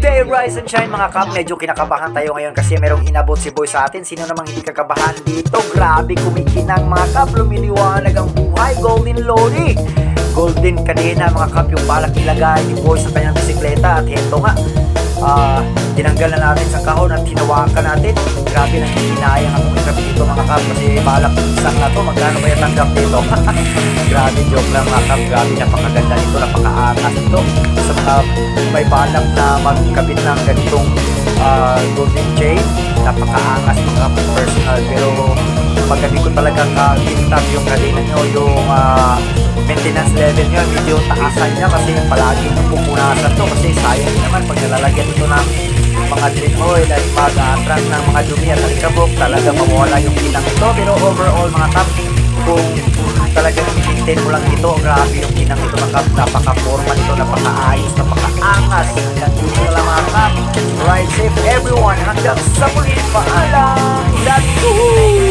day, rise and shine mga kap. Medyo kinakabahan tayo ngayon kasi merong inabot si Boy sa atin. Sino namang hindi kakabahan dito? Grabe kumikinang mga kap. Lumiliwanag ang buhay. Golden Lodi. Golden kadena mga kap yung balak ilagay ni Boy sa kanyang bisikleta. At heto nga, ah, tinanggal na natin sa kahon at hinawakan natin. Grabe nang hinayang ang mga dito mga kap kasi balak isang na to. Magkano yung tanggap dito? Grabe joke lang mga kap. Grabe ito. Mga may balak na magkabit ng ganitong ah, golden chain. Napakaangas mga personal. Pero pagka di ko talaga ka-tap yung kadena nyo, yung ah, maintenance level nyo, medyo taasan niya kasi palagi nyo pupunasan to kasi sayang naman pag nalalagyan ito ng mga drain oil at mag-attract ng mga dumi at alikabok, talaga mawala yung kitang ito. Pero overall mga kap, kung talagang i-maintain mo lang ito, grabe yung kinang ito mga kap, napaka-forma nito, napaka-ayos, napaka-angas. Hanggang dito na lang mga. Ride safe everyone. Hanggang sa muli, paalam. Go!